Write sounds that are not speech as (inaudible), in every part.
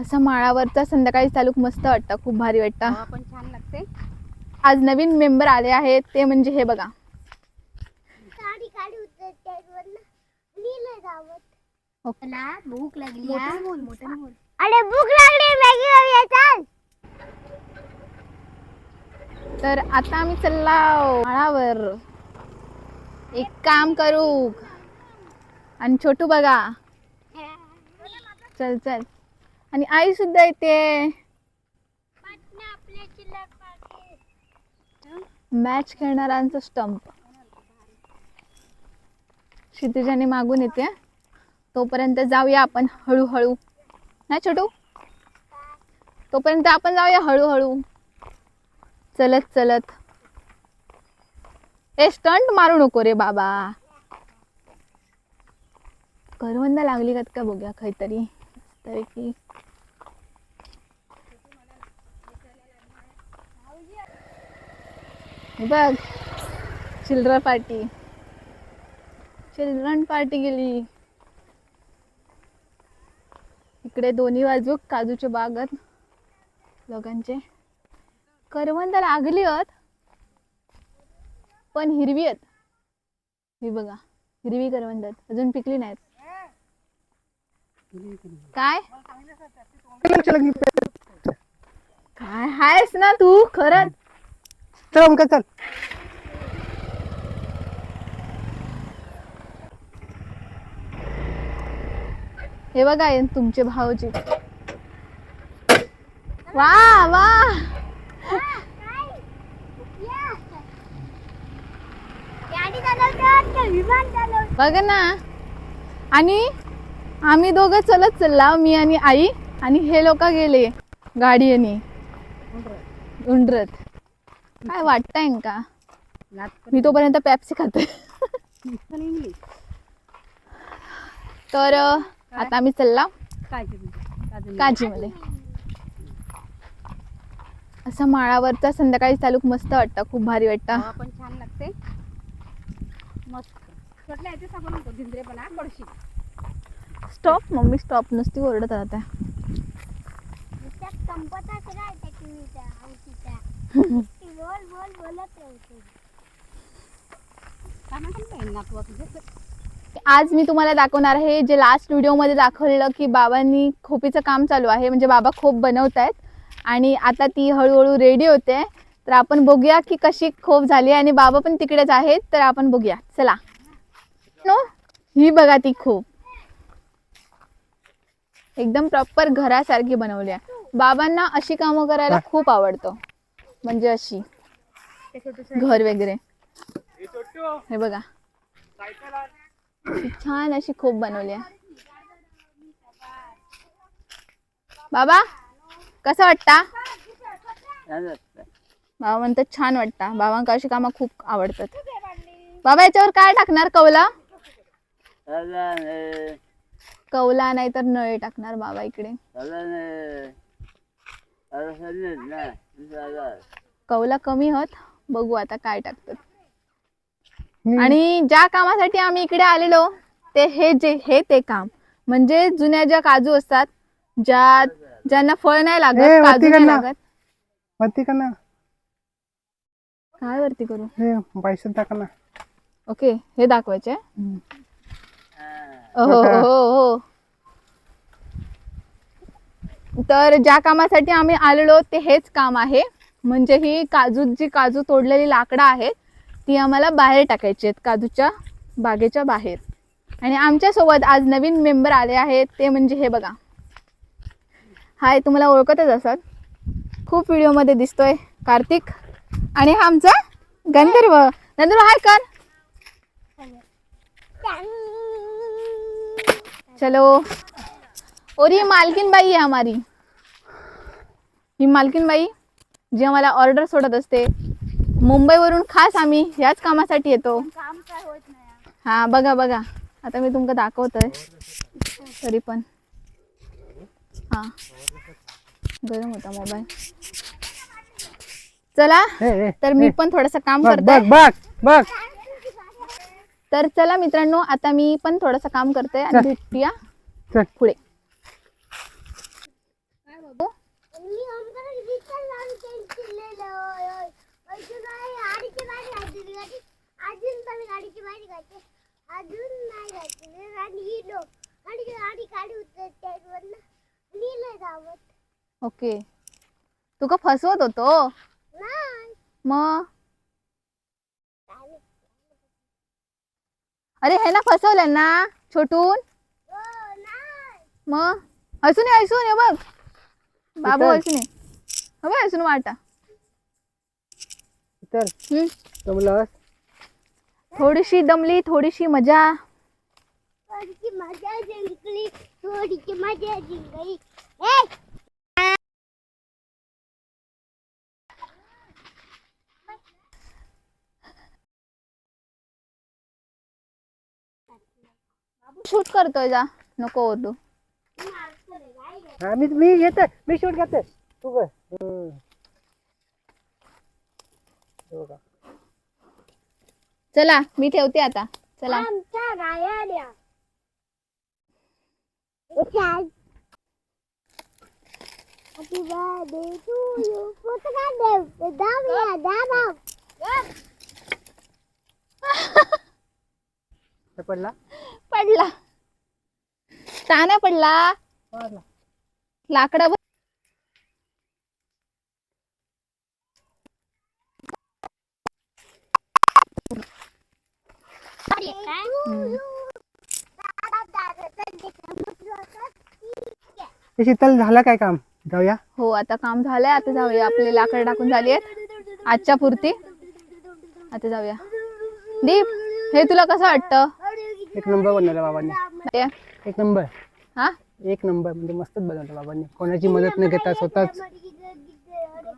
असा माळावरचा संध्याकाळी चालूक मस्त वाटतं खूप भारी वाटतं. पण छान लागते. आज नवीन मेंबर आले आहेत ते म्हणजे हे बघा. भूक लागली अरे भूक लागली मॅगी चाल. तर आता आम्ही चालला माळावर. एक काम करू. आणि छोटू बघा. चल चल. आणि आई सुद्धा येते. Match खेळणाऱ्यांचं stump. क्षितिजाने मागून येते. तोपर्यंत जाऊया आपण हळूहळू. ना छोटू? तोपर्यंत आपण जाऊया हळूहळू. चलत चलत. ए स्टंट मारू नको रे बाबा. करवंद लागली का का बघूया काहीतरी. तरी की बघ चिल्ड्रन पार्टी. चिल्ड्रन पार्टी गेली. इकडे दोन्ही बाजू काजूचे बाग आहेत. लोकांचे करवंद लागली आहेत पण हिरवी आहेत. ही बघा हिरवी करवंद अजून पिकली नाहीत. काय? काय? हायस ना तू खरंच. चल अंकल चल. हे बघा तुमचे भाऊजी. वा वा. बघ ना. आणि आम्ही दोघं चलत चालला मी आणि आई आणि हे लोक गेले गाडीने उंडरत काय वाटतंय का? मी तोपर्यंत पॅप्सी खाते. तर आता आम्ही चालला काजीमध्ये. असं माळावरचा संध्याकाळी चालूक मस्त वाटतं. खूप भारी वाटतं. पण छान लागते. मस्त. स्टॉप मम्मी स्टॉप नुसती ओरडत राहते. कंपतच राहते (laughs) आज मी तुम्हाला दाखवणार आहे जे लास्ट व्हिडिओमध्ये दाखवलेलं की बाबांनी खोपीचं काम चालू आहे. म्हणजे बाबा खोप बनवत आहेत. आणि आता ती हळूहळू रेडी होते. तर आपण बघूया की कशी खोप झाली आणि बाबा पण तिकडेच आहेत. तर आपण बघूया. चला. नो ही बघा ती खोप. एकदम प्रॉपर घरासारखी बनवली आहे. बाबांना अशी कामं करायला खूप आवडतं. म्हणजे अशी. घर वगैरे. हे बघा. छान अशी खूप बनवली आहे. बाबा कसं वाटता? बाबा म्हणतात छान वाटता. बाबांका अशी कामं खूप आवडतात. बाबा याच्यावर काय टाकणार कवला कवला नाही तर नळे टाकणार बाबा इकडे. कवला कमी होत. बघू आता काय टाकतात. आणि ज्या कामासाठी आम्ही इकडे आलेलो ते हे जे हे ते काम. म्हणजे जुन्या ज्या काजू असतात ज्या ज्यांना फळ नाही लागत काजू नाही. लागत. वरती का ना काय वरती करू? हे पैसे टाका ना. ओके हे दाखवायचे. हो हो हो तर ज्या कामासाठी आम्ही आलेलो ते हेच काम आहे. म्हणजे ही काजू जी काजू तोडलेली लाकडं आहेत ती आम्हाला बाहेर टाकायची आहेत काजूच्या बागेच्या बाहेर. आणि आमच्यासोबत आज नवीन मेंबर आले आहेत ते म्हणजे हे बघा. हाय तुम्हाला ओळखतच असत खूप व्हिडिओमध्ये दिसतोय कार्तिक. आणि हा आमचा गंधर्व. गंधर्व हाय कर. चलो. और ये मालकीन बाई आहे हमारी. ही मालकीन बाई जी आम्हाला ऑर्डर सोडत असते मुंबईवरून खास आम्ही याच कामासाठी येतो. काम काय होत नाही. हा बघा बघा. आता मी तुमका दाखवतोय. तरी पण. हा. गरम होता मोबाईल चला तर मी. पण थोडस काम करते. बघ बघ बघ. तर चला मित्रांनो आता मी पण थोडस काम करते आणि. भेटूया पुढे गाडी अजून पण गाडीची बाहेर घालते अजून नाही आणि आणि गाडी उतरते वरनं नेलं धावत. ओके. तू का फसवत होतो? नाही. मग. अरे हे ना फसवलं ना छोटून? हो नाही. मग? हसून ये हसून ये बघ. बाबू. हसून ये. हो बघ हसून वाटा. तर हम्म. थोडीशी दमली थोडीशी मजा. थोडीशी मजा जिंकली थोडीशी मजा जिंकली. ए! शूट करतोय जा. नको ओरडू. हा मी मी घेते मी शूट घेते तू. हो का? चला मी ठेवते आता. चला. आमच्या Happy birthday to you. हे पडला? पडला. ताना पडला. पडला लाकडावर हम्म. हे शीतल झालं काय काम? जाऊया. हो आता काम झालंय. आता जाऊया. आपले लाकड टाकून झाली आहेत. आजच्या पुरती. आता जाऊया. दीप हे तुला कसं वाटतं? एक नंबर बनवला बाबांनी. ते- एक नंबर. हा? एक नंबर. म्हणजे मस्तच बनवलं बाबांनी. कोणाची मदत न घेता स्वतःच.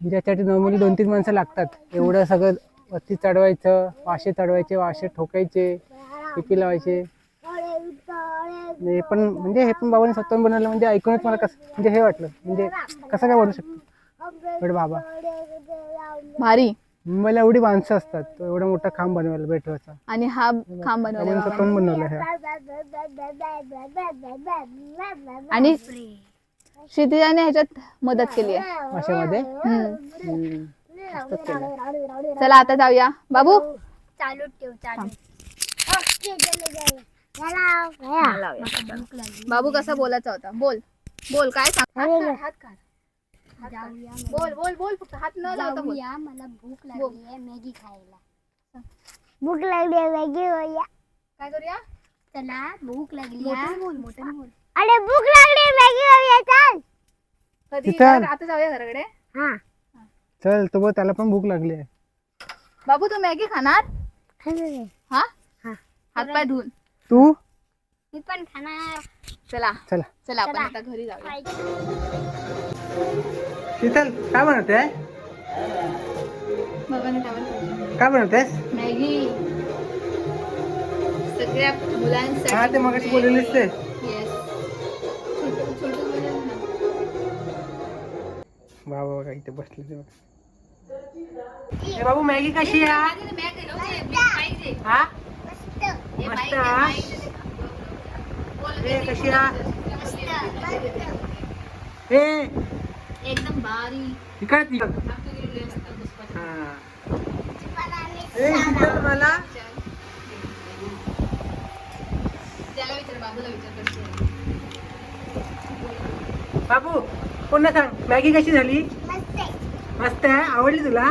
ज्याच्यासाठी नॉर्मली दोन तीन माणसं लागतात. एवढं सगळं वरती चढवायचं वाशे चढवायचे वाशे ठोकायचे टिपी लावायचे. हे पण म्हणजे हे पण बाबांनी स्वतःहून बनवलं म्हणजे ऐकूनच मला कसं म्हणजे हे वाटलं. म्हणजे कसं काय बनवू शकतो? एवढे बाबा. भारी. मुंबईला एवढी माणसं असतात तो एवढा मोठा खांब बनवायला भेटवायचा. आणि हा खांब बनवला बाबांनी स्वतःहून बनवलं हे. आणि क्षितिजाने ह्याच्यात मदत केली आहे. माशामध्ये हम्म. हम्म. मस्तच केलं. चला आता जाऊया. बाबू? चालू ठेव चालू. चलो बाबू कसा बोलायचा होता? बोल. बोल काय सांग? हात काढ, हात काढ. जाऊया बोल बोल बोल फक्त हात न लावता बोल. जाऊया मला भूक लागली आहे मॅगी खायला. भूक लागली आहे मॅगी काय करूया? चला भूक लागली मोठ्याने बोल मोठ्याने बोल. अरे भूक लागली मॅगी चल. कधी आता जाऊया घराकडे. हा. चल तो बघ त्याला पण भूक लागली आहे. बाबू तू मॅगी खाणार? हा? हा. हात पाय धुवून तू? मी पण खाणार. चला. चला. चला आपण. आता घरी जाऊया. शीतल काय बनवते? बाबांनी त्यावर. काय बनवतेस? मॅगी. सगळ्या मुलांसाठी हा ते मगाशी बोललेलीस ते. छोटं-. बाबा बघा इथे बसले ते बघा. ए बाबू मॅगी कशी आहे? हा? मस्त हा? ए कशी आहे ए एकदम बारी इकडे ती हा. शीतल मला त्याला विचार बाबूला विचार कशी आहे. बाबू पुन्हा सांग मॅगी कशी झाली. मस्त आहे आवडली तुला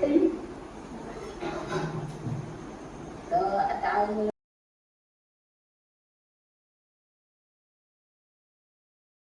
देव